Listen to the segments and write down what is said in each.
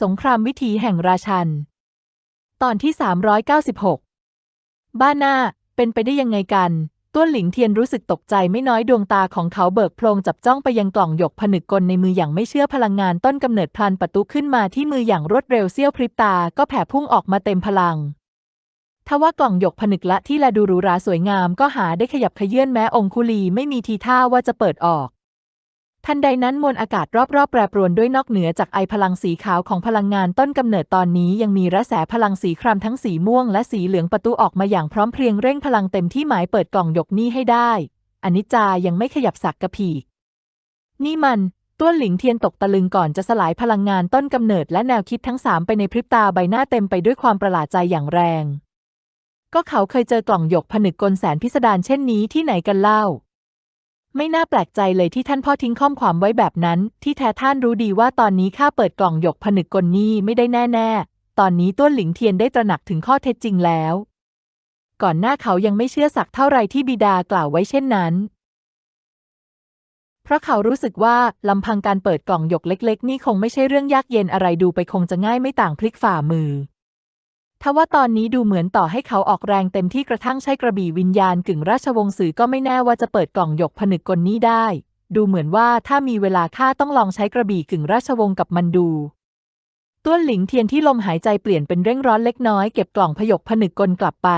สงครามวิถีแห่งราชัน ตอนที่ 396 บ้านหน้า เป็นไปได้ยังไงกัน ต้วนหลิงเทียนรู้สึกตกใจไม่น้อยดวงตาของเขาเบิกโพลงจับจ้องไปยังกล่องหยกผนึกกลในมืออย่างไม่เชื่อพลังงานต้นกำเนิดพลันประตุขึ้นมาที่มืออย่างรวดเร็วเสี้ยวพริบตาก็แผ่พุ่งออกมาเต็มพลัง ทว่ากล่องหยกผนึกละที่แลดูหรูหราสวยงามก็หาได้ขยับขยื่นแม้องคุลีไม่มีทีท่าว่าจะเปิดออก ทันใดนั้นมวลอากาศรอบๆ แปรปรวนด้วยนอกเหนือจากไอพลังสีขาวของพลังงานต้นกำเนิดตอนนี้ยังมีกระแสพลังสีครามทั้งสีม่วงและสีเหลืองประตูออกมาอย่างพร้อมเพรียงเร่งพลังเต็มที่หมายเปิดกล่องหยกนี้ให้ได้อนิจจายังไม่ขยับสักกระผีกนี่มันต้วนหลิงเทียนตกตะลึงก่อนจะสลายพลังงานต้นกำเนิดและแนวคิดทั้งสามไปในพริบตาใบหน้าเต็มไปด้วยความประหลาดใจอย่างแรง ก็เขาเคยเจอกล่องหยกผนึกกลแสนพิสดารเช่นนี้ที่ไหนกันเล่า ไม่น่าแปลกใจเลยที่ท่านพ่อทิ้งข้อความไว้แบบนั้น ที่แท้ท่านรู้ดีว่าตอนนี้ข้าเปิดกล่องหยกผนึกกลนี้ไม่ได้แน่ ๆ ตอนนี้ต้วนหลิงเทียนได้ตระหนักถึงข้อเท็จจริงแล้ว ก่อนหน้าเขายังไม่เชื่อสักเท่าไรที่บิดากล่าวไว้เช่นนั้น เพราะเขารู้สึกว่าลำพังการเปิดกล่องหยกเล็ก ๆ นี่คงไม่ใช่เรื่องยากเย็นอะไรดูไปคงจะง่ายไม่ต่างพลิกฝ่ามือ ทว่าตอนนี้ดูเหมือนต่อให้เขาออกแรงเต็มที่กระทั่งใช้กระบี่วิญญาณกึ่งราชวงศ์สือก็ไม่แน่ว่าจะเปิดกล่องหยกผนึกกลนี้ได้ ดูเหมือนว่าถ้ามีเวลาข้าต้องลองใช้กระบี่กึ่งราชวงศ์กับมันดูต้วนหลิงเทียนที่ลมหายใจเปลี่ยนเป็นเร่งร้อนเล็กน้อยเก็บกล่องพยกผนึกกลกลับไป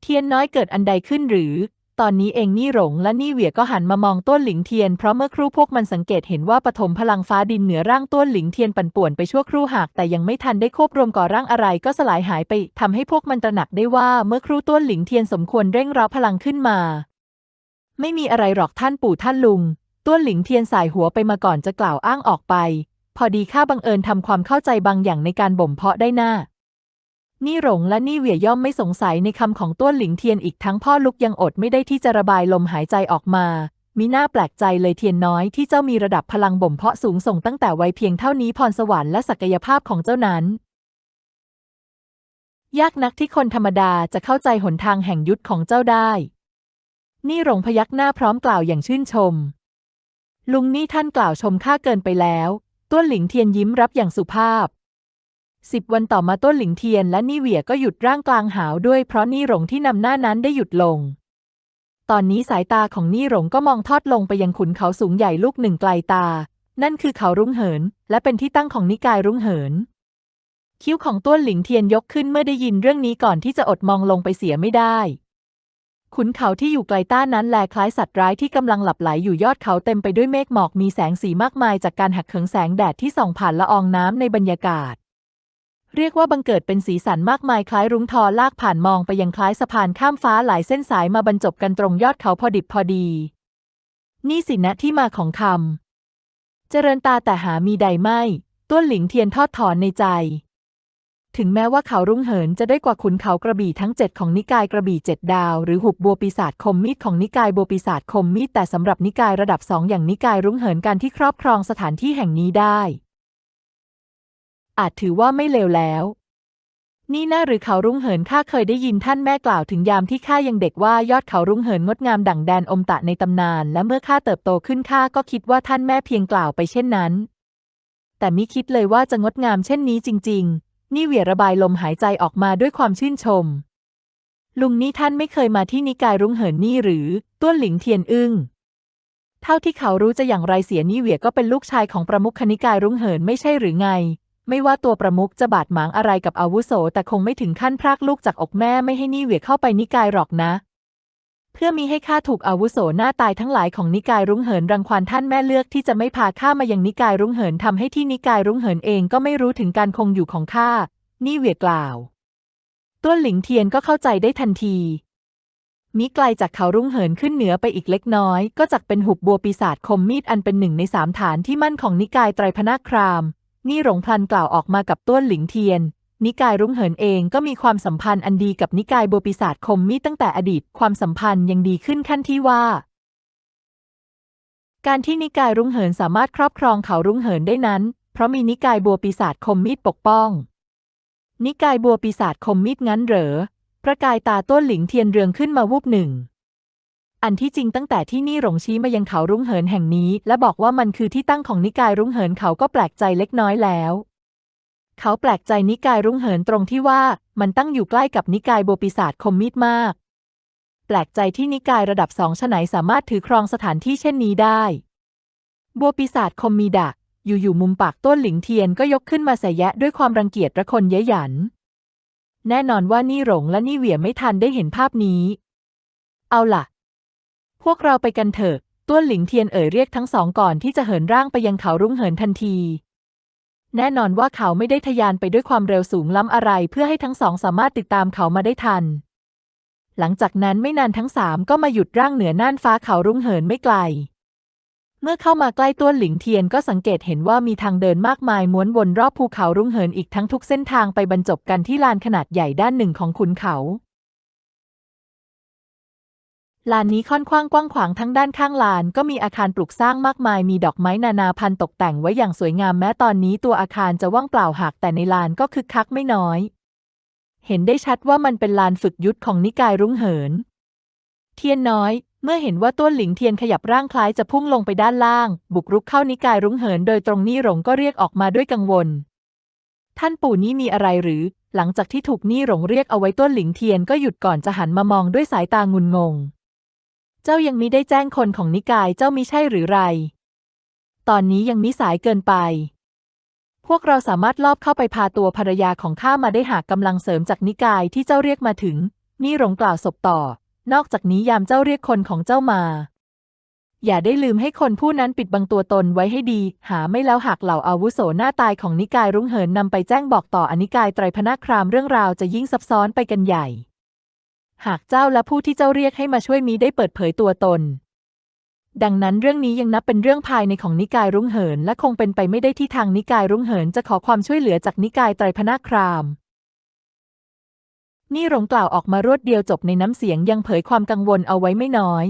เทียนน้อยเกิดอันใดขึ้นหรือ ตอนนี้เองนี่หลงและนี่เหวียก็หันมามองต้นหลิงเทียนเพราะเมื่อครู่พวกมันสังเกตเห็นว่าปฐมพลังฟ้าดินเหนือร่างต้นหลิงเทียนปั่นป่วนไปชั่วครู่หากแต่ยังไม่ทันได้ควบรวมก่อร่างอะไรก็สลายหายไปทำให้พวกมันตระหนักได้ว่าเมื่อครู่ต้นหลิงเทียนสมควรเร่งร้าพลังขึ้นมา ไม่มีอะไรหรอกท่านปู่ท่านลุงต้นหลิงเทียนสายหัวไปมาก่อนจะกล่าวอ้างออกไป พอดีข้าบังเอิญทำความเข้าใจบางอย่างในการบ่มเพาะได้หน้า นี่หลงและนี่เหวี่ยย่อมไม่สงสัยในคำของต้วนหลิงเทียนอีกทั้งพ่อลุกยังอดไม่ได้ที่จะระบายลมหายใจออกมา มีหน้าแปลกใจเลยเทียนน้อยที่เจ้ามีระดับพลังบ่มเพาะสูงส่งตั้งแต่วัยเพียงเท่านี้พรสวรรค์และศักยภาพของเจ้านั้น ยากนักที่คนธรรมดาจะเข้าใจหนทางแห่งยุทธของเจ้าได้ นี่หลงพยักหน้าพร้อมกล่าวอย่างชื่นชม ลุงนี่ท่านกล่าวชมข้าเกินไปแล้วต้วนหลิงเทียนยิ้มรับอย่างสุภาพ สิบวันต่อมาต้นหลิงเทียนและนี่เหวียก็หยุดร่างกลางหาวด้วยเพราะนี่หลงที่นำหน้านั้นได้หยุดลง ตอนนี้สายตาของนี่หลงก็มองทอดลงไปยังขุนเขาสูงใหญ่ลูกหนึ่งไกลตา นั่นคือเขารุ้งเหิน และเป็นที่ตั้งของนิกายรุ้งเหิน คิ้วของต้นหลิงเทียนยกขึ้นเมื่อได้ยินเรื่องนี้ก่อนที่จะอดมองลงไปเสียไม่ได้ ขุนเขาที่อยู่ไกลต้านั้นแลคล้ายสัตว์ร้ายที่กำลังหลับไหลอยู่ยอดเขาเต็มไปด้วยเมฆหมอกมีแสงสีมากมายจากการหักเขิงแสงแดดที่ส่องผ่านละอองน้ำในบรรยากาศ เรียกว่าบังเกิดเป็นสีสันมากมายคล้ายรุ้งทอลากผ่านมองไปยังคล้ายสะพานข้ามฟ้าหลายเส้นสายมาบรรจบกันตรงยอดเขาพอดิบพอดี นี่สินะที่มาของคำเจริญตาแต่หามีใดไม่ต้วนหลิงเทียนทอดถอนในใจ ถึงแม้ว่าเขารุ่งเหินจะได้กว่าขุนเขากระบี่ทั้งเจ็ดของนิกายกระบี่เจ็ดดาว หรือหุบบัวปีศาจคมมีดของนิกายบัวปีศาจคมมีดแต่สำหรับนิกายระดับสองอย่างนิกายรุ่งเหินการที่ครอบครองสถานที่แห่งนี้ได้ อาจถือว่าไม่เลวแล้ว นี่น่าหรือเขารุ่งเหินข้าเคยได้ยินท่านแม่กล่าวถึงยามที่ข้ายังเด็กว่ายอดเขารุ่งเหินงดงามดั่งแดนอมตะในตำนาน และเมื่อข้าเติบโตขึ้นข้าก็คิดว่าท่านแม่เพียงกล่าวไปเช่นนั้น แต่มิคิดเลยว่าจะงดงามเช่นนี้จริง ๆ นี่เหวี่ยระบายลมหายใจออกมาด้วยความชื่นชม ลุงนี่ท่านไม่เคยมาที่นิกายรุ่งเหินนี่หรือต้วนหลิงเทียนอึ้งเท่าที่เขารู้จะอย่างไรเสียนี่เหวี่ยก็เป็นลูกชายของประมุขคณิกายรุ่งเหินไม่ใช่หรือไง ไม่ว่าตัวประมุขจะบาดหมางอะไรกับอาวุโส แต่คงไม่ถึงขั้นพรากลูกจากอกแม่ไม่ให้นี่เหวียเข้าไปนิกายหรอกนะ เพื่อมีให้ข้าถูกอาวุโสหน้าตายทั้งหลายของนิกายรุ้งเหินรังควานท่านแม่เลือกที่จะไม่พาข้ามายังนิกายรุ้งเหินทำให้ที่นิกายรุ้งเหินเองก็ไม่รู้ถึงการคงอยู่ของข้านี่เหวียกล่าวต้วนหลิงเทียนก็เข้าใจได้ทันทีมิไกลจากเขารุ่งเหินขึ้นเหนือไปอีกเล็กน้อย ก็จักเป็นหุบบัวปีศาจคมมีดอันเป็นหนึ่งในสามฐานที่มั่นของนิกายไตรพนาคราม นี่หลงพลันกล่าวออกมากับต้วนหลิงเทียน นิกายรุ่งเหินเองก็มีความสัมพันธ์อันดีกับนิกายบัวปีศาจคมมีตั้งแต่อดีตความสัมพันธ์ยังดีขึ้นขั้นที่ว่า การที่นิกายรุ่งเหินสามารถครอบครองเขารุ่งเหินได้นั้น เพราะมีนิกายบัวปีศาจคมมีปกป้อง นิกายบัวปีศาจคมมีดงั้นเหรอประกายตาต้นหลิงเทียนเรืองขึ้นมาวูบหนึ่ง อันที่จริงตั้งแต่ที่นี่หลงชี้มายังเขารุ่งเหินแห่งนี้ และบอกว่ามันคือที่ตั้งของนิกายรุ่งเหินเขาก็แปลกใจเล็กน้อยแล้ว เขาแปลกใจนิกายรุ้งเหินตรงที่ว่ามันตั้งอยู่ใกล้กับนิกายโบปิศาจคมมีดมาก แปลกใจที่นิกายระดับสองฉไหนสามารถถือครองสถานที่เช่นนี้ได้บัวปีศาจคมมีดัก อยู่ๆมุมปากต้นหลิงเทียนก็ยกขึ้นมาแสยะด้วยความรังเกียจระคนเย้ยหยัน แน่นอนว่านี่หลงและนี่เหวี่ยไม่ทันได้เห็นภาพนี้ เอาล่ะ พวกเราไปกันเถอะ ต้วนหลิงเทียนเอ่ยเรียกทั้งสองก่อนที่จะเหินร่างไปยังเขารุ่งเหินทันที แน่นอนว่าเขาไม่ได้ทะยานไปด้วยความเร็วสูงล้ำอะไร เพื่อให้ทั้งสองสามารถติดตามเขามาได้ทัน หลังจากนั้นไม่นานทั้งสามก็มาหยุดร่างเหนือน่านฟ้าเขารุ่งเหินไม่ไกล เมื่อเข้ามาใกล้ต้วนหลิงเทียนก็สังเกตเห็นว่ามีทางเดินมากมายม้วนวนรอบภูเขารุ่งเหินอีกทั้งทุกเส้นทางไปบรรจบกันที่ลานขนาดใหญ่ด้านหนึ่งของขุนเขา ลานนี้ค่อนข้างกว้างขวางทั้งด้านข้างลาน ก็มีอาคารปลูกสร้างมากมาย มีดอกไม้นานาพันธุ์ตกแต่งไว้อย่างสวยงามแม้ตอนนี้ตัวอาคารจะว่างเปล่าหากแต่ในลานก็คึกคักไม่น้อย เห็นได้ชัดว่ามันเป็นลานฝึกยุทธของนิกายรุ้งเหิน เทียนน้อย เมื่อเห็นว่าต้นหลิงเทียนขยับร่างคล้ายจะพุ่งลงไปด้านล่าง บุกรุกเข้านิกายรุ้งเหิน โดยตรงนี่หลงก็เรียกออกมาด้วยกังวล ท่านปู่นี่มีอะไรหรือ หลังจากที่ถูกนี่หลงเรียกเอาไว้ต้นหลิงเทียนก็หยุดก่อนจะหันมามองด้วยสายตางุนงง เจ้ายังมิได้แจ้งคนของนิกายเจ้ามิใช่หรือไร ตอนนี้ยังมิสายเกินไป พวกเราสามารถลอบเข้าไปพาตัวภรรยาของข้ามาได้หากกำลังเสริมจากนิกายที่เจ้าเรียกมาถึง นี่หลงกล่าวศพต่อ นอกจากนี้ยามเจ้าเรียกคนของเจ้ามา อย่าได้ลืมให้คนผู้นั้นปิดบังตัวตนไว้ให้ดี หาไม่แล้วหากเหล่าอาวุโสหน้าตายของนิกายรุ้งเหินนำไปแจ้งบอกต่ออนิกายไตรพนาครามเรื่องราวจะยิ่งซับซ้อนไปกันใหญ่ หากเจ้าและผู้ที่เจ้าเรียกให้มาช่วยมีได้เปิดเผยตัวตน ดังนั้นเรื่องนี้ยังนับเป็นเรื่องภายในของนิกายรุ้งเหิน และคงเป็นไปไม่ได้ที่ทางนิกายรุ้งเหินจะขอความช่วยเหลือจากนิกายไตรพนาคราม นี่หลงกล่าวออกมารวดเดียวจบในน้ำเสียงยังเผยความกังวลเอาไว้ไม่น้อย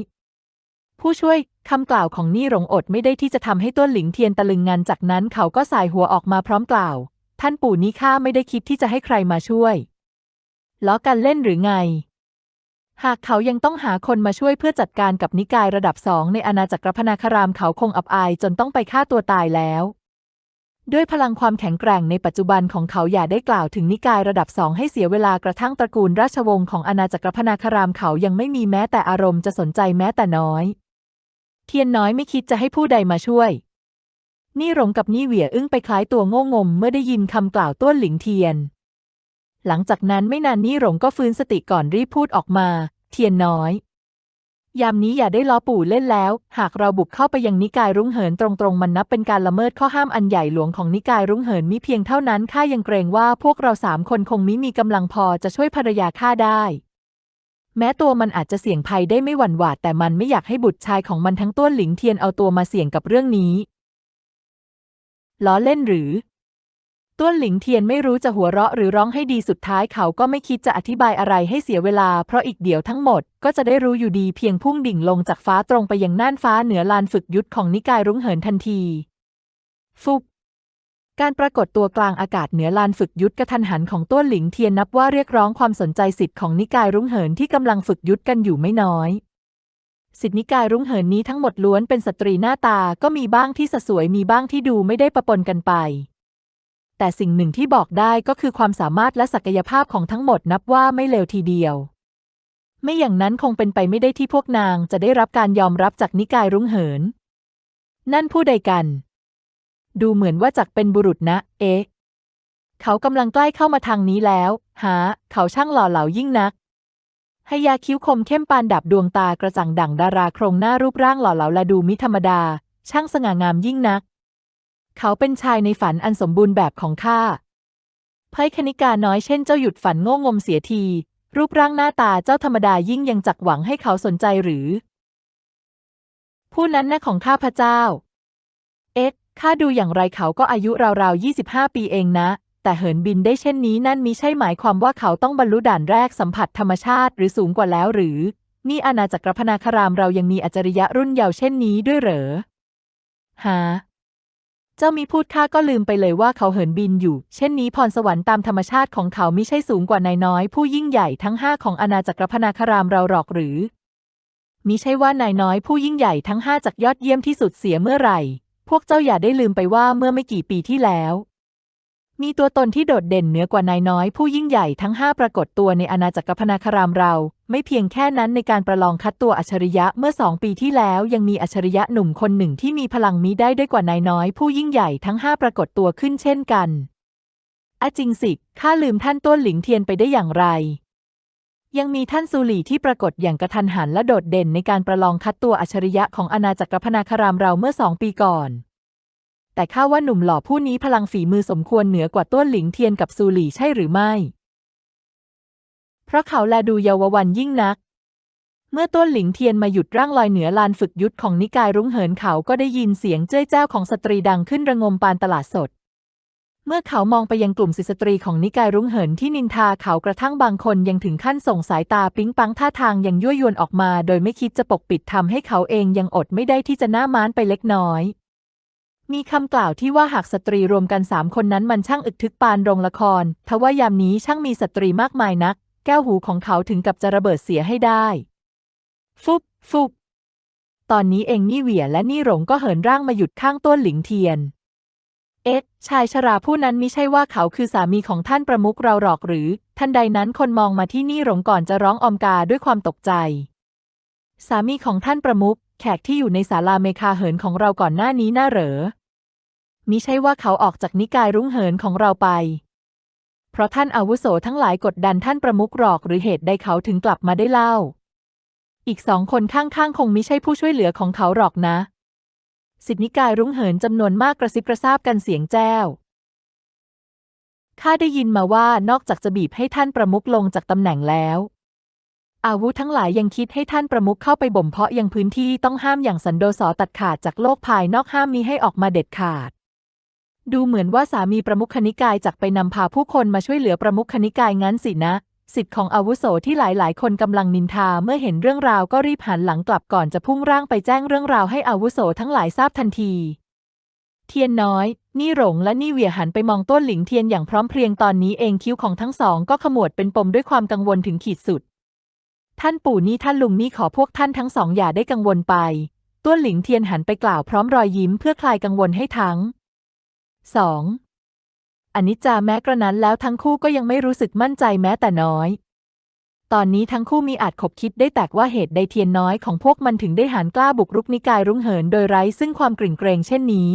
ผู้ช่วยคำกล่าวของนี่หลงอดไม่ได้ที่จะทำให้ต้นหลิงเทียนตะลึงงานจากนั้นเขาก็สายหัวออกมาพร้อมกล่าว ท่านปู่นี้ข้าไม่ได้คิดที่จะให้ใครมาช่วยล้อกันเล่นหรือไง หากเขายังต้องหาคนมาช่วยเพื่อจัดการกับนิกายระดับสองในอาณาจักรพนาคารามเขาคงอับอายจนต้องไปฆ่าตัวตายแล้ว ด้วยพลังความแข็งแกร่งในปัจจุบันของเขาอย่าได้กล่าวถึงนิกายระดับสองให้เสียเวลากระทั่งตระกูลราชวงศ์ของอาณาจักรพนาคารามเขายังไม่มีแม้แต่อารมณ์จะสนใจแม้แต่น้อย เทียนน้อยไม่คิดจะให้ผู้ใดมาช่วย นี่หลงกับนี่เหวี่ยอึ้งไปคล้ายตัวโง่งมเมื่อได้ยินคำกล่าวต้วนหลิงเทียน หลังจากนั้นไม่นานนี่หลงก็ฟื้นสติก่อนรีบพูดออกมา เทียนน้อย ยามนี้อย่าได้ล้อปู่เล่นแล้ว หากเราบุกเข้าไปยังนิกายรุ้งเหินตรงๆ มันนับเป็นการละเมิดข้อห้ามอันใหญ่หลวงของนิกายรุ้งเหินมิเพียงเท่านั้นข้ายังเกรงว่าพวกเราสามคนคงมิมีกำลังพอจะช่วยภรรยาข้าได้ แม้ตัวมันอาจจะเสี่ยงภัยได้ไม่หวั่นหวาดแต่มันไม่อยากให้บุตรชายของมันทั้งต้วนหลิงเทียนเอาตัวมาเสี่ยงกับเรื่องนี้ล้อเล่นหรือ ต้วนหลิงเทียนไม่รู้จะหัวเราะหรือร้องให้ดีสุดท้ายเขาก็ไม่คิดจะอธิบายอะไรให้เสียเวลา เพราะอีกเดี๋ยวทั้งหมดก็จะได้รู้อยู่ดีเพียงพุ่งดิ่งลงจากฟ้าตรงไปยังน่านฟ้าเหนือลานฝึกยุทธของนิกายรุ้งเหินทันที ฟุบการปรากฏตัวกลางอากาศเหนือลานฝึกยุทธกระทันหันของต้วนหลิงเทียนนับว่าเรียกร้องความสนใจสิทธิ์ของนิกายรุ้งเหินที่กำลังฝึกยุทธกันอยู่ไม่น้อยสิทธินิกายรุ้งเหินนี้ทั้งหมดล้วนเป็นสตรีหน้าตาก็มีบ้างที่สสวยมีบ้างที่ดูไม่ได้ประปนกันไป แต่สิ่งหนึ่งที่บอกได้ก็คือความสามารถและศักยภาพของทั้งหมดนับว่าไม่เลวทีเดียว ไม่อย่างนั้นคงเป็นไปไม่ได้ที่พวกนางจะได้รับการยอมรับจากนิกายรุ้งเหิน นั่นผู้ใดกัน ดูเหมือนว่าจักเป็นบุรุษนะ เอ๊ะ เขากำลังใกล้เข้ามาทางนี้แล้ว หา เขาช่างหล่อเหลายิ่งนักให้ยาคิ้วคมเข้มปานดับดวงตากระจ่างดั่งดาราโครงหน้ารูปร่างหล่อเหลาและดูมิธรรมดา ช่างสง่างามยิ่งนัก เขาเป็นชายในฝันอันสมบูรณ์แบบของข้าไพ่คณิกาน้อยเช่นเจ้าหยุดฝันโง่งมเสียที รูปร่างหน้าตาเจ้าธรรมดายิ่งยังจักหวังให้เขาสนใจหรือ ผู้นั้นน่ะของข้าพระเจ้า เอ๊ะข้าดูอย่างไรเขาก็อายุราวๆ25ปีเองนะ แต่เหินบินได้เช่นนี้นั่นมิใช่หมายความว่าเขาต้องบรรลุด่านแรกสัมผัสธรรมชาติหรือสูงกว่าแล้วหรือ นี่อาณาจักรพนาคารามเรายังมีอัจฉริยะรุ่นเยาว์เช่นนี้ด้วยเหรอ หา เจ้ามีพูดข้าก็ลืมไปเลยว่าเขาเหินบินอยู่ เช่นนี้พรสวรรค์ตามธรรมชาติของเขามิใช่สูงกว่านายน้อย ผู้ยิ่งใหญ่ทั้งห้าของอาณาจักรพนาคารามเราหรอกหรือ มิใช่ว่านายน้อยผู้ยิ่งใหญ่ทั้งห้าจากยอดเยี่ยมที่สุดเสียเมื่อไหร่ พวกเจ้าอย่าได้ลืมไปว่าเมื่อไม่กี่ปีที่แล้ว มีตัวตนที่โดดเด่นเหนือกว่านายน้อยผู้ยิ่งใหญ่ทั้งห้าปรากฏตัวในอาณาจักรพนาคารามเรา ไม่เพียงแค่นั้นในการประลองคัดตัวอัจฉริยะเมื่อสองปีที่แล้วยังมีอัจฉริยะหนุ่มคนหนึ่งที่มีพลังมิได้ด้วยกว่านายน้อยผู้ยิ่งใหญ่ทั้งห้าปรากฏตัวขึ้นเช่นกันอะจริงสิข้าลืมท่านต้นหลิงเทียนไปได้อย่างไร ยังมีท่านซูหลี่ที่ปรากฏอย่างกระทันหันและโดดเด่นในการประลองคัดตัวอัจฉริยะของอาณาจักรพนาคารามเราเมื่อสองปีก่อน แต่ข้าว่าหนุ่มหล่อผู้นี้พลังฝีมือสมควรเหนือกว่าต้นหลิงเทียนกับซูหลี่ใช่หรือไม่ เพราะเขาแลดูเยาววันยิ่งนัก เมื่อต้นหลิงเทียนมาหยุดร่างลอยเหนือลานฝึกยุทธของนิกายรุ้งเหินเขาก็ได้ยินเสียงเจ้ยแจ้วของสตรีดังขึ้นระงมปานตลาดสด เมื่อเขามองไปยังกลุ่มศิษย์สตรีของนิกายรุ้งเหินที่นินทาเขากระทั่งบางคนยังถึงขั้นส่งสายตาปิ๊งปังท่าทางยังยั่วยวนออกมา โดยไม่คิดจะปกปิดทำให้เขาเองยังอดไม่ได้ที่จะหน้าม้านไปเล็กน้อย มีคำกล่าวที่ว่าหากสตรีรวมกันสามคนนั้นมันช่างอึกทึกปานโรงละคร ทว่ายามนี้ช่างมีสตรีมากมายนัก แก้วหูของเขาถึงกับจะระเบิดเสียให้ได้ ฟุบฟุบตอนนี้เองนี่เหวี่ยและนี่หลงก็เหินร่างมาหยุดข้างต้นหลิงเทียน เอ๊ะ ชายชราผู้นั้นมิใช่ว่าเขาคือสามีของท่านประมุขเราหรอกหรือ ทันใดนั้นคนมองมาที่นี่หลงก่อนจะร้องออมกาด้วยความตกใจ สามีของท่านประมุขแขกที่อยู่ในศาลาเมคาเหินของเราก่อนหน้านี้น่าเหรอ มิใช่ว่าเขาออกจากนิกายรุ้งเหินของเราไป เพราะท่านอาวุโสทั้งหลายกดดันท่านประมุขหรอกหรือเหตุใดเขาถึงกลับมาได้เล่า อีกสองคนข้างๆ คงมิใช่ผู้ช่วยเหลือของเขาหรอกนะ สิทธินิกายรุ้งเหินจำนวนมากกระซิบกระซาบกันเสียงแจ้วข้าได้ยินมาว่านอกจากจะบีบให้ท่านประมุขลงจากตำแหน่งแล้ว อาวุธทั้งหลายยังคิดให้ท่านประมุขเข้าไปบ่มเพาะยังพื้นที่ต้องห้ามอย่างสันโดษตัดขาดจากโลกภายนอกห้ามมีให้ออกมาเด็ดขาด ดูเหมือนว่าสามีประมุขนิกายจักไปนำพาผู้คนมาช่วยเหลือประมุขนิกายงั้นสินะ สิทธิ์ของอาวุโสที่หลายๆ คนกำลังนินทาเมื่อเห็นเรื่องราวก็รีบหันหลังกลับก่อนจะพุ่งร่างไปแจ้งเรื่องราวให้อาวุโสทั้งหลายทราบทันที เทียนน้อย นี่หลงและนี่เหวี่ยหันไปมองต้นหลิงเทียนอย่างพร้อมเพรียงตอนนี้เองคิ้วของทั้งสองก็ขมวดเป็นปมด้วยความกังวลถึงขีดสุด ท่านปู่นี่ท่านลุงนี่ขอพวกท่านทั้งสองอย่าได้กังวลไป ต้นหลิงเทียนหันไปกล่าวพร้อมรอยยิ้มเพื่อคลายกังวลให้ทั้ง สองอนิจจาแม้กระนั้นแล้วทั้งคู่ก็ยังไม่รู้สึกมั่นใจแม้แต่น้อย ตอนนี้ทั้งคู่มีอาจขบคิดได้แตกว่าเหตุใดเทียนน้อยของพวกมันถึงได้หันกล้าบุกรุกนิกายรุ้งเหินโดยไร้ซึ่งความกริ่งเกรงเช่นนี้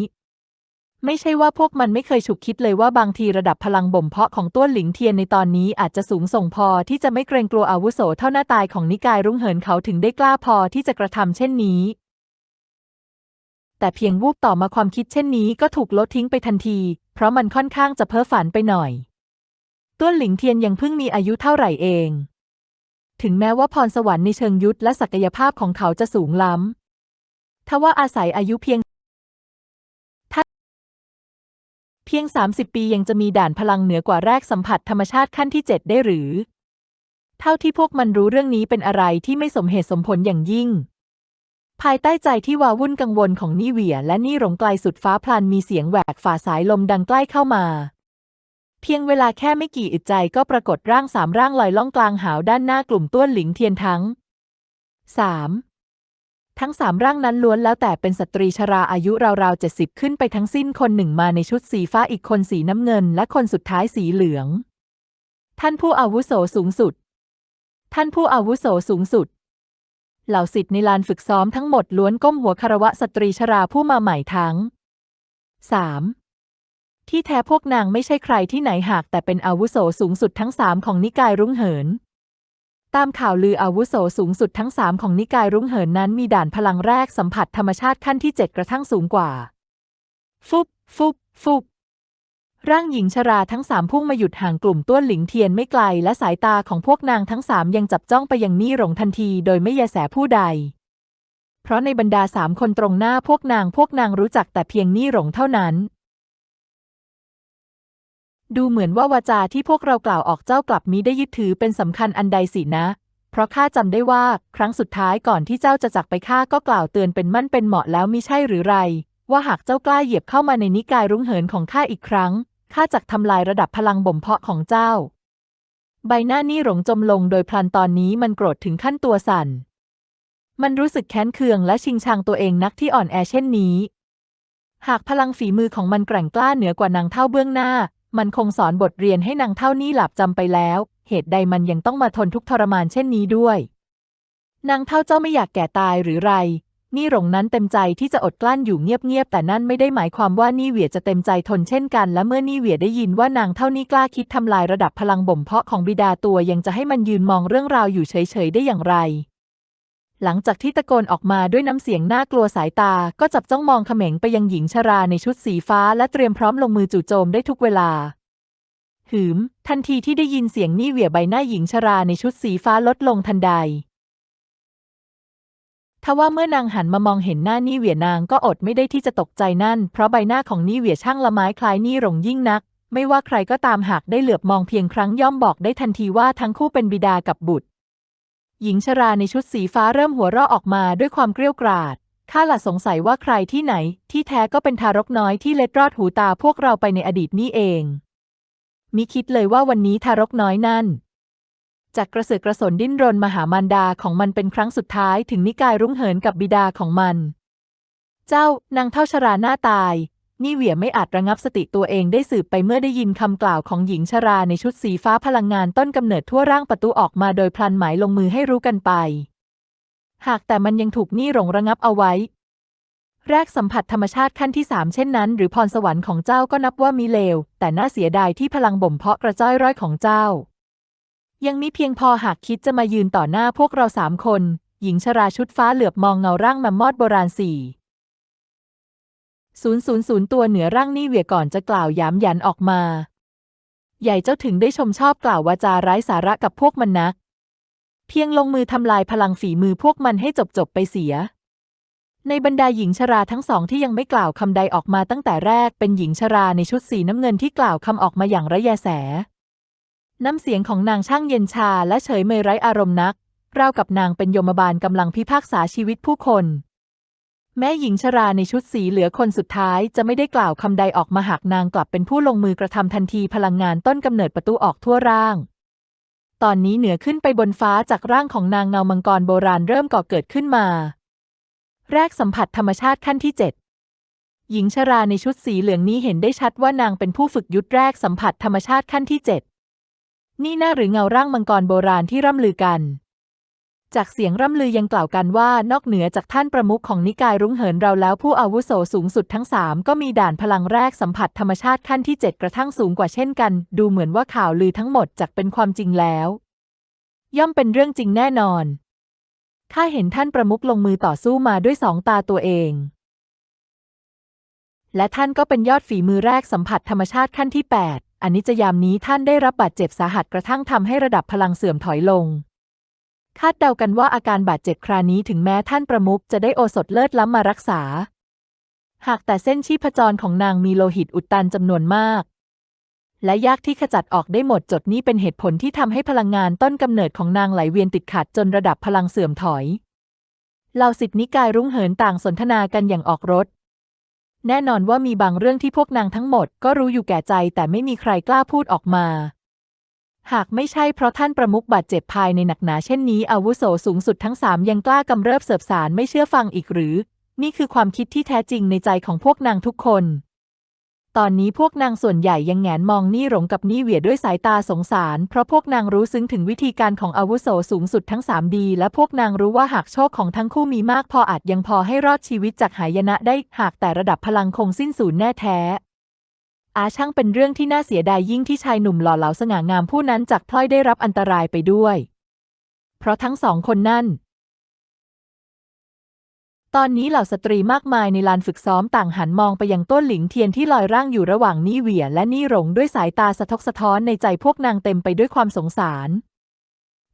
ไม่ใช่ว่าพวกมันไม่เคยฉุกคิดเลยว่าบางทีระดับพลังบ่มเพาะของต้วหลิงเทียนในตอนนี้อาจจะสูงส่งพอที่จะไม่เกรงกลัวอาวุโสเท่าหน้าตายของนิกายรุ้งเหินเขาถึงได้กล้าพอที่จะกระทำเช่นนี้ แต่เพียงวูบต่อมาความคิดเช่นนี้ก็ถูกลดทิ้งไปทันที เพราะมันค่อนข้างจะเพ้อฝันไปหน่อย ต้วนหลิงเทียนยังเพิ่งมีอายุเท่าไหร่เอง ถึงแม้ว่าพรสวรรค์ในเชิงยุทธและศักยภาพของเขาจะสูงล้ำทว่าอาศัยอายุเพียงเพียง 30 ปียังจะมีด่านพลังเหนือกว่าแรกสัมผัสธรรมชาติขั้นที่ 7 ได้หรือ เท่าที่พวกมันรู้เรื่องนี้เป็นอะไรที่ไม่สมเหตุสมผลอย่างยิ่ง ภายใต้ใจที่วาวุ่นกังวลของนี่เหวียและนี่หลงไกลสุดฟ้าพลันมีเสียงแหวกฝ่าสายลมดังใกล้เข้ามา เพียงเวลาแค่ไม่กี่อึดใจก็ปรากฏร่างสามร่างลอยล่องกลางหาวด้านหน้ากลุ่มต้วนหลิงเทียนทั้งสามทั้งสามร่างนั้นล้วนแล้วแต่เป็นสตรีชราอายุราวๆเจ็ดสิบขึ้นไปทั้งสิ้นคนหนึ่งมาในชุดสีฟ้าอีกคนสีน้ำเงิน และคนสุดท้ายสีเหลือง ท่านผู้อาวุโสสูงสุด ท่านผู้อาวุโสสูงสุด เหล่าสิทธิ์ในลานฝึกซ้อมทั้งหมดล้วนก้มหัวคารวะสตรีชราผู้มาใหม่ทั้งสามที่แท้พวกนางไม่ใช่ใครที่ไหนหาก แต่เป็นอาวุโสสูงสุดทั้งสามของนิกายรุ้งเหิน ตามข่าวลืออาวุโสสูงสุดทั้งสามของนิกายรุ้งเหินนั้นมีด่านพลังแรกสัมผัสธรรมชาติขั้นที่เจ็ดกระทั่งสูงกว่า ฟุบฟุบฟุบ ร่างหญิงชราทั้งสามพุ่งมาหยุดห่างกลุ่มต้วนหลิงเทียนไม่ไกล และสายตาของพวกนางทั้งสามยังจับจ้องไปยังนี่หลงทันทีโดยไม่แยแสผู้ใด เพราะในบรรดาสามคนตรงหน้าพวกนางพวกนางรู้จักแต่เพียงนี่หลงเท่านั้น ดูเหมือนว่าวาจาที่พวกเรากล่าวออกเจ้ากลับมิได้ยึดถือเป็นสำคัญอันใดสินะ เพราะข้าจำได้ว่าครั้งสุดท้ายก่อนที่เจ้าจะจากไปข้าก็กล่าวเตือนเป็นมั่นเป็นเหมาะแล้วมิใช่หรือไร ว่าหากเจ้ากล้าเหยียบเข้ามาในนิกายรุ้งเหินของข้าอีกครั้ง ข้าจักทำลายระดับพลังบ่มเพาะของเจ้า ใบหน้านี่หลงจมลงโดยพลันตอนนี้มันโกรธถึงขั้นตัวสั่น มันรู้สึกแค้นเคืองและชิงชังตัวเองนักที่อ่อนแอเช่นนี้ หากพลังฝีมือของมันแกร่งกล้าเหนือกว่านางเท่าเบื้องหน้า มันคงสอนบทเรียนให้นางเท่านี้หลับจำไปแล้ว เหตุใดมันยังต้องมาทนทุกทรมานเช่นนี้ด้วย นางเท่าเจ้าไม่อยากแก่ตายหรือไร นี่หลงนั้นเต็มใจที่จะอดกลั้นอยู่เงียบๆแต่นั่นไม่ได้หมายความว่านี่เหวียจะเต็มใจทนเช่นกัน และเมื่อนี่เหวียได้ยินว่านางเท่านี้กล้าคิดทำลายระดับพลังบ่มเพาะของบิดาตัวยังจะให้มันยืนมองเรื่องราวอยู่เฉยๆได้อย่างไร หลังจากที่ตะโกนออกมาด้วยน้ำเสียงน่ากลัวสายตา ก็จับจ้องมองเขม็งไปยังหญิงชราในชุดสีฟ้า และเตรียมพร้อมลงมือจู่โจมได้ทุกเวลาหืม ทันทีที่ได้ยินเสียงนี่เหวี่ยใบหน้าหญิงชราในชุดสีฟ้าลดลงทันใด ทว่าเมื่อนางหันมามองเห็นหน้านี่เหวียนางก็อดไม่ได้ที่จะตกใจนั่น เพราะใบหน้าของนี่เหวียช่างละไม้คล้ายนี่หลงยิ่งนัก ไม่ว่าใครก็ตามหากได้เหลือบมองเพียงครั้งย่อมบอกได้ทันทีว่าทั้งคู่เป็นบิดากับบุตร หญิงชราในชุดสีฟ้าเริ่มหัวเราะออกมาด้วยความเกรี้ยวกราดข้าหละสงสัยว่าใครที่ไหน ที่แท้ก็เป็นทารกน้อยที่เล็ดรอดหูตาพวกเราไปในอดีตนี่เอง มิคิดเลยว่าวันนี้ทารกน้อยนั่น จากกระเสือกกระสนดิ้นรนมาหามารดาของมันเป็นครั้งสุดท้ายถึงนิกายรุ้งเหินกับบิดาของมัน เจ้านางเท่าชราหน้าตาย นี่เหวี่ยไม่อาจระงับสติตัวเองได้สืบไปเมื่อได้ยินคำกล่าวของหญิงชราในชุดสีฟ้าพลังงานต้นกำเนิดทั่วร่างประตูออกมาโดยพลันหมายลงมือให้รู้กันไป หากแต่มันยังถูกนี่หลงระงับเอาไว้ แรกสัมผัสธรรมชาติขั้นที่สามเช่นนั้น หรือพรสวรรค์ของเจ้าก็นับว่ามีเลว แต่น่าเสียดายที่พลังบ่มเพาะกระจ้อยร้อยของเจ้า ยังมีเพียงพอหากคิดจะมายืนต่อหน้าพวกเราสามคน หญิงชราชุดฟ้าเหลือบมองเงาร่างแมมมอดโบราณสี่ศูนย์ศูนย์ศูนย์ตัวเหนือร่างนี่เวียก่อนจะกล่าวย้ำยันออกมา ใหญ่เจ้าถึงได้ชมชอบกล่าววาจาไร้สาระกับพวกมันนัก เพียงลงมือทำลายพลังฝีมือพวกมันให้จบจบไปเสีย ในบรรดาหญิงชราทั้งสองที่ยังไม่กล่าวคำใดออกมาตั้งแต่แรกเป็นหญิงชราในชุดสีน้ำเงินที่กล่าวคำออกมาอย่างระแยแส น้ำเสียงของนางช่างเย็นชาและเฉยเมยไร้อารมณ์นัก ราวกับนางเป็นยมบาลกำลังพิพากษาชีวิตผู้คน แม้หญิงชราในชุดสีเหลือคนสุดท้ายจะไม่ได้กล่าวคำใดออกมาหากนางกลับเป็นผู้ลงมือกระทำทันทีพลังงานต้นกำเนิดประตูออกทั่วร่าง ตอนนี้เหนือขึ้นไปบนฟ้าจากร่างของนางเงามังกรโบราณเริ่มก่อเกิดขึ้นมา แรกสัมผัสธรรมชาติขั้นที่เจ็ดหญิงชราในชุดสีเหลืองนี้เห็นได้ชัดว่านางเป็นผู้ฝึกยุทธแรกสัมผัสธรรมชาติขั้นที่เจ็ด นี่น่าหรือเงาร่างมังกรโบราณที่ร่ำลือกัน จากเสียงร่ำลือยังกล่าวกันว่านอกเหนือจากท่านประมุขของนิกายรุ้งเหินเราแล้วผู้อาวุโสสูงสุดทั้งสามก็มีด่านพลังแรกสัมผัสธรรมชาติขั้นที่เจ็ดกระทั่งสูงกว่าเช่นกัน ดูเหมือนว่าข่าวลือทั้งหมดจากเป็นความจริงแล้ว ย่อมเป็นเรื่องจริงแน่นอนข้าเห็นท่านประมุขลงมือต่อสู้มาด้วยสองตาตัวเองและท่านก็เป็นยอดฝีมือแรกสัมผัสธรรมชาติขั้นที่ 8 อันนี้จะยามนี้ท่านได้รับบาดเจ็บสาหัสกระทั่งทำให้ระดับพลังเสื่อมถอยลง คาดเดากันว่าอาการบาดเจ็บครานี้ถึงแม้ท่านประมุขจะได้โอสถเลิศล้ำมารักษา หากแต่เส้นชีพจรของนางมีโลหิตอุดตันจำนวนมากและยากที่ขจัดออกได้หมดจดนี้เป็นเหตุผลที่ทำให้พลังงานต้นกำเนิดของนางไหลเวียนติดขัดจนระดับพลังเสื่อมถอย เหล่าสิทธินิกายรุ้งเหินต่างสนทนากันอย่างออกรถ แน่นอนว่ามีบางเรื่องที่พวกนางทั้งหมดก็รู้อยู่แก่ใจแต่ไม่มีใครกล้าพูดออกมา หากไม่ใช่เพราะท่านประมุขบาดเจ็บภายในหนักหนาเช่นนี้ อาวุโสสูงสุดทั้งสามยังกล้ากำเริบเสบสารไม่เชื่อฟังอีกหรือ นี่คือความคิดที่แท้จริงในใจของพวกนางทุกคน ตอนนี้พวกนางส่วนใหญ่ยังแงนมองนี่หลงกับนี่เหวี่ยด้วยสายตาสงสาร เพราะพวกนางรู้ซึ้งถึงวิธีการของอาวุโสสูงสุดทั้งสามดีและพวกนางรู้ว่าหากโชคของทั้งคู่มีมากพออาจยังพอให้รอดชีวิตจากหายนะได้หากแต่ระดับพลังคงสิ้นสูญแน่แท้อาช่างเป็นเรื่องที่น่าเสียดายยิ่งที่ชายหนุ่มหล่อเหลาสง่างามผู้นั้นจากพลอยได้รับอันตรายไปด้วย เพราะทั้งสองคนนั่น ตอนนี้เหล่าสตรีมากมายในลานฝึกซ้อมต่างหันมองไปยังต้นหลิงเทียนที่ลอยร่างอยู่ระหว่างนี่เหวี่ยและนี่หลงด้วยสายตาสะทกสะท้อนในใจพวกนางเต็มไปด้วยความสงสาร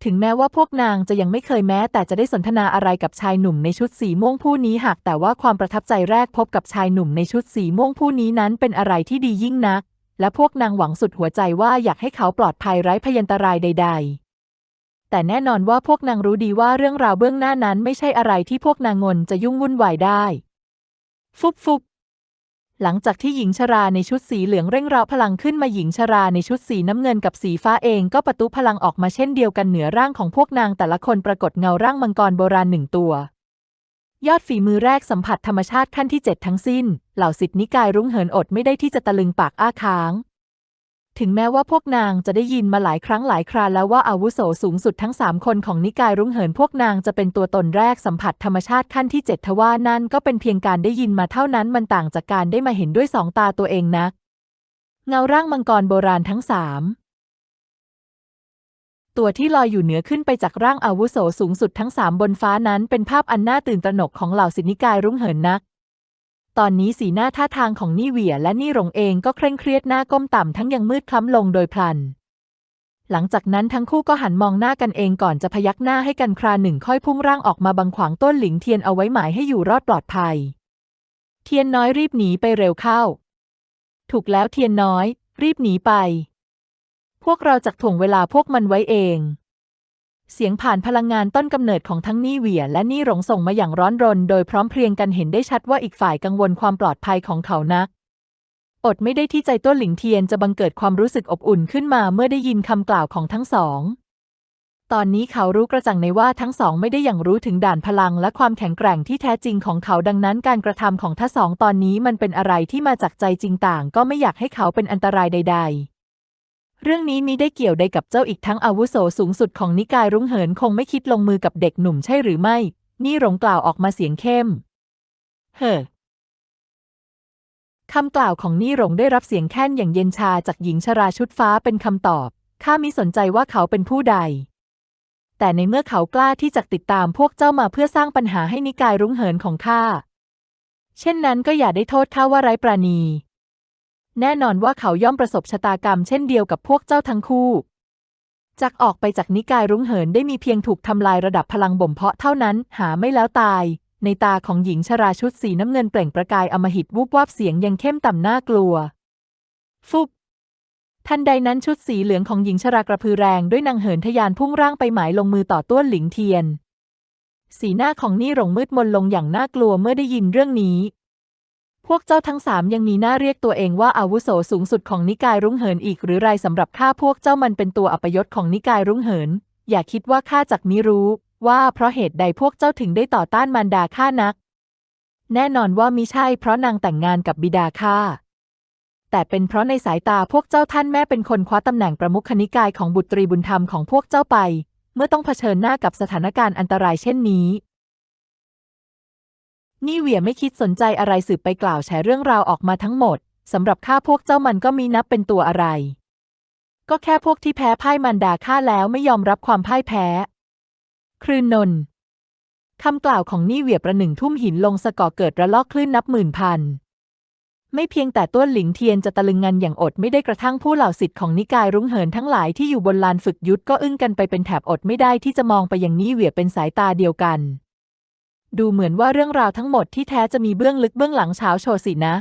ถึงแม้ว่าพวกนางจะยังไม่เคยแม้ แต่จะได้สนทนาอะไรกับชายหนุ่มในชุดสีม่วงผู้นี้หากแต่ว่าความประทับใจแรกพบกับชายหนุ่มในชุดสีม่วงผู้นี้นั้นเป็นอะไรที่ดียิ่งนัก และพวกนางหวังสุดหัวใจว่าอยากให้เขาปลอดภัยไร้พยันตรายใด ๆ แต่แน่นอนว่าพวกนางรู้ดีว่าเรื่องราวเบื้องหน้านั้นไม่ใช่อะไรที่พวกนางงนจะยุ่งวุ่นวายได้ ฟุบฟุบหลังจากที่หญิงชราในชุดสีเหลืองเร่งเร้าพลังขึ้นมาหญิงชราในชุดสีน้ำเงินกับสีฟ้าเองก็ประตุพลังออกมาเช่นเดียวกันเหนือร่างของพวกนางแต่ละคนปรากฏเงาร่างมังกรโบราณหนึ่งตัว ยอดฝีมือแรกสัมผัสธรรมชาติขั้นที่เจ็ดทั้งสิ้น เหล่าสิทธินิกายรุ้งเหินอดไม่ได้ที่จะตะลึงปากอ้าค้าง ถึงแม้ว่าพวกนางจะได้ยินมาหลายครั้งหลายคราแล้วว่าอาวุโสสูงสุดทั้งสามคนของนิกายรุ้งเหินพวกนางจะเป็นตัวตนแรกสัมผัสธรรมชาติขั้นที่เจ็ดทว่านั่นก็เป็นเพียงการได้ยินมาเท่านั้นมันต่างจากการได้มาเห็นด้วยสองตาตัวเองนัก เงาร่างมังกรโบราณทั้งสามตัวที่ลอยอยู่เหนือขึ้นไปจากร่างอาวุโสสูงสุดทั้งสามบนฟ้านั้นเป็นภาพอันน่าตื่นตระหนกของเหล่าสินิกายรุ้งเหินนัก ตอนนี้สีหน้าท่าทางของนี่เหวียและนี่หลงเองก็เคร่งเครียดหน้าก้มต่ำทั้งยังมืดคล้ำลงโดยพลัน หลังจากนั้นทั้งคู่ก็หันมองหน้ากันเองก่อนจะพยักหน้าให้กันคราหนึ่งค่อยพุ่งร่างออกมาบังขวางต้นหลิงเทียนเอาไว้หมายให้อยู่รอดปลอดภัย เทียนน้อยรีบหนีไปเร็วเข้า ถูกแล้วเทียนน้อย รีบหนีไป พวกเราจะถ่วงเวลาพวกมันไว้เอง เสียงผ่านพลังงานต้นกำเนิดของทั้งนี่เหวียและนี่หลงส่งมาอย่างร้อนรน โดยพร้อมเพรียงกันเห็นได้ชัดว่าอีกฝ่ายกังวลความปลอดภัยของเขานัก อดไม่ได้ที่ใจต้นหลิงเทียนจะบังเกิดความรู้สึกอบอุ่นขึ้นมาเมื่อได้ยินคำกล่าวของทั้งสอง ตอนนี้เขารู้กระจ่างในว่าทั้งสองไม่ได้อย่างรู้ถึงด่านพลังและความแข็งแกร่งที่แท้จริงของเขาดังนั้นการกระทำของทั้งสองตอนนี้มันเป็นอะไรที่มาจากใจจริงต่าง ก็ไม่อยากให้เขาเป็นอันตรายใด ๆ เรื่องนี้มิได้เกี่ยวใดกับเจ้าอีกทั้งอาวุโสสูงสุดของนิกายรุ้งเหินคงไม่คิดลงมือกับเด็กหนุ่มใช่หรือไม่ นี่หลงกล่าวออกมาเสียงเข้ม เฮ้อคำกล่าวของนี่หลงได้รับเสียงแค้นอย่างเย็นชาจากหญิงชราชุดฟ้าเป็นคำตอบ ข้ามิสนใจว่าเขาเป็นผู้ใด แต่ในเมื่อเขากล้าที่จะติดตามพวกเจ้ามาเพื่อสร้างปัญหาให้นิกายรุ้งเหินของข้า เช่นนั้นก็อย่าได้โทษข้าว่าไร้ปราณี แน่นอนว่าเขาย่อมประสบชะตากรรมเช่นเดียวกับพวกเจ้าทั้งคู่จากออกไปจากนิกายรุ้งเหินได้มีเพียงถูกทำลายระดับพลังบ่มเพาะเท่านั้นหาไม่แล้วตาย ในตาของหญิงชราชุดสีน้ำเงินเปล่งประกายอมหิตวูบวาบเสียงยังเข้มต่ำน่ากลัว ฟุบทันใดนั้นชุดสีเหลืองของหญิงชรากระพือแรงด้วยนางเหินทะยานพุ่งร่างไปหมายลงมือต่อต้วนหลิงเทียน สีหน้าของนี่หลงมืดมนลงอย่างน่ากลัวเมื่อได้ยินเรื่องนี้ วกเจ้าทั้งสามยังมีหน้าเรียกตัวเองว่าอาวุโสสูงสุดของนิกายรุ้งเหินอีกหรือไรสำหรับข้าพวกเจ้ามันเป็นตัวอัปยศของนิกายรุ้งเหิน อย่าคิดว่าข้าจักมิรู้ ว่าเพราะเหตุใดพวกเจ้าถึงได้ต่อต้านมารดาข้านัก แน่นอนว่ามิใช่เพราะนางแต่งงานกับบิดาข้าแต่เป็นเพราะในสายตาพวกเจ้าท่านแม่เป็นคนคว้าตำแหน่งประมุขนิกายของบุตรีบุญธรรมของพวกเจ้าไป เมื่อต้องเผชิญหน้ากับสถานการณ์อันตรายเช่นนี้ นี่เหวียไม่คิดสนใจอะไรสืบไปกล่าวแฉเรื่องราวออกมาทั้งหมดสำหรับข้าพวกเจ้ามันก็มีนับเป็นตัวอะไร ก็แค่พวกที่แพ้พ่ายมารดาข้าแล้วไม่ยอมรับความพ่ายแพ้คลื่นนนท์คำกล่าวของนี่เหวียประหนึ่งทุ่มหินลงสะก่อเกิดระลอกคลื่นนับหมื่นพัน ไม่เพียงแต่ต้วนหลิงเทียนจะตะลึงงันอย่างอดไม่ได้กระทั่งผู้เหล่าสิทธิ์ของนิกายรุ้งเหินทั้งหลายที่อยู่บนลานฝึกยุทธก็อึ้งกันไปเป็นแถบอดไม่ได้ที่จะมองไปย่างนี่เหวียเป็นสายตาเดียวกัน ดูเหมือนว่าเรื่องราวทั้งหมดที่แท้จะมีเบื้องลึกเบื้องหลังเช้าโชสินะ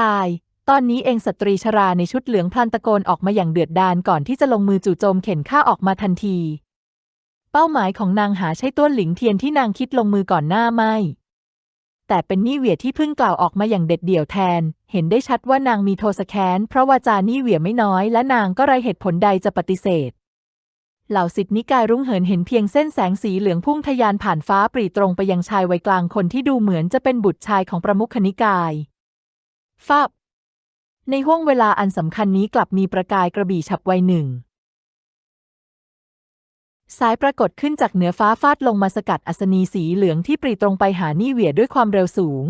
ตาย ตอนนี้เองสตรีชราในชุดเหลืองพลันตะโกนออกมาอย่างเดือดดาลก่อนที่จะลงมือจู่โจมเข็นฆ่าออกมาทันที เป้าหมายของนางหาใช่ต้วนหลิงเทียนที่นางคิดลงมือก่อนหน้าไม่ แต่เป็นนี่เหวียที่เพิ่งกล่าวออกมาอย่างเด็ดเดี่ยวแทน เห็นได้ชัดว่านางมีโทสแค้นเพราะวาจานี่เหวียไม่น้อยและนางก็ไรเหตุผลใดจะปฏิเสธ เหล่าสิทธินิกายรุ่งเหินเห็นเพียงเส้นแสงสีเหลืองพุ่งทะยานผ่านฟ้าปรีตรงไปยังชายวัยกลางคนที่ดูเหมือนจะเป็นบุตรชายของประมุขนิกายฟาบในห้วงเวลาอันสำคัญนี้กลับมีประกายกระบี่ฉับไวหนึ่ง สายปรากฏขึ้นจากเหนือฟ้าฟาดลงมาสกัดอัศนีสีเหลืองที่ปรีตรงไปหานี่เหวียด้วยความเร็วสูง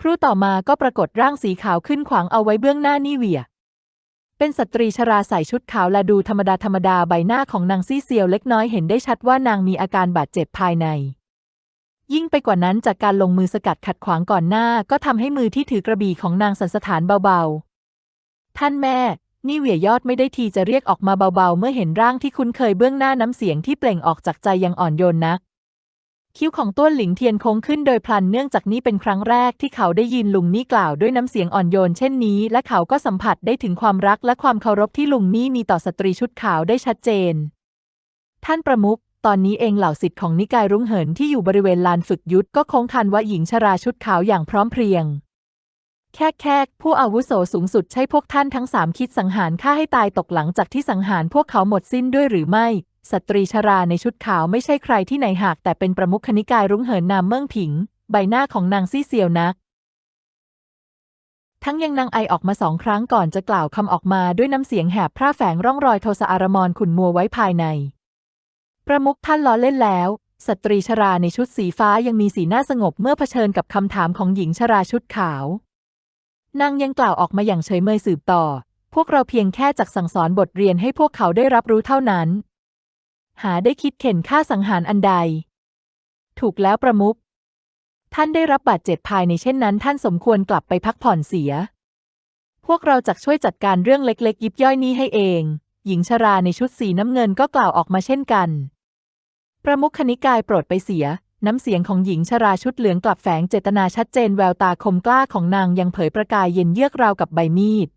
ครู่ต่อมาก็ปรากฏร่างสีขาวขึ้นขวางเอาไว้เบื้องหน้านี่เหวีย เป็นสตรีชราใส่ชุดขาวและดูธรรมดาธรรมดาใบหน้าของนางซี่เซียวเล็กน้อยเห็นได้ชัดว่านางมีอาการบาดเจ็บภายใน ยิ่งไปกว่านั้นจากการลงมือสกัดขัดขวางก่อนหน้า ก็ทำให้มือที่ถือกระบี่ของนางสันสถานเบาๆ ท่านแม่ นี่เหวี่ยยอดไม่ได้ทีจะเรียกออกมาเบาๆ เมื่อเห็นร่างที่คุ้นเคยเบื้องหน้าน้ำเสียงที่เปล่งออกจากใจยังอ่อนโยนนัก คิ้วของต้วนหลิงเทียนโค้งขึ้นโดยพลันเนื่องจากนี่เป็นครั้งแรกที่เขาได้ยินลุงนี่กล่าวด้วยน้ำเสียงอ่อนโยนเช่นนี้ และเขาก็สัมผัสได้ถึงความรักและความเคารพที่ลุงนี่มีต่อสตรีชุดขาวได้ชัดเจน ท่านประมุขตอนนี้เองเหล่าสิทธิ์ของนิกายรุ้งเหินที่อยู่บริเวณลานฝึกยุทธก็คงคันว่าหญิงชราชุดขาวอย่างพร้อมเพรียง แค่แค่ผู้อาวุโสสูงสุดใช่พวกท่านทั้งสามคิดสังหารฆ่าให้ตายตกหลังจากที่สังหารพวกเขาหมดสิ้นด้วยหรือไม่ สตรีชราในชุดขาวไม่ใช่ใครที่ไหนหาก แต่เป็นประมุขนิกายรุ้งเหินนามเมิ่งผิง ใบหน้าของนางซี่เซียวนัก ทั้งยังนางไอออกมาสองครั้งก่อนจะกล่าวคำออกมาด้วยน้ำเสียงแหบพร่าแฝงร่องรอยโทสะอารมรขุนมัวไว้ภายใน ประมุขท่านล้อเล่นแล้ว สตรีชราในชุดสีฟ้ายังมีสีหน้าสงบเมื่อเผชิญกับคำถามของหญิงชราชุดขาวนางยังกล่าวออกมาอย่างเฉยเมยสืบต่อ พวกเราเพียงแค่จักสั่งสอนบทเรียนให้พวกเขาได้รับรู้เท่านั้น หาได้คิดเข็นฆ่าสังหารอันใด ถูกแล้วประมุขท่านได้รับบาดเจ็บภายในเช่นนั้น ท่านสมควรกลับไปพักผ่อนเสีย พวกเราจักช่วยจัดการเรื่องเล็กๆ ยิบย่อยนี้ให้เอง หญิงชราในชุดสีน้ำเงินก็กล่าวออกมาเช่นกัน ประมุขคณิกายโปรดไปเสีย น้ำเสียงของหญิงชราชุดเหลืองกลับแฝงเจตนาชัดเจนแววตาคมกล้าของนางยังเผยประกายเย็นเยือกราวกับใบมีด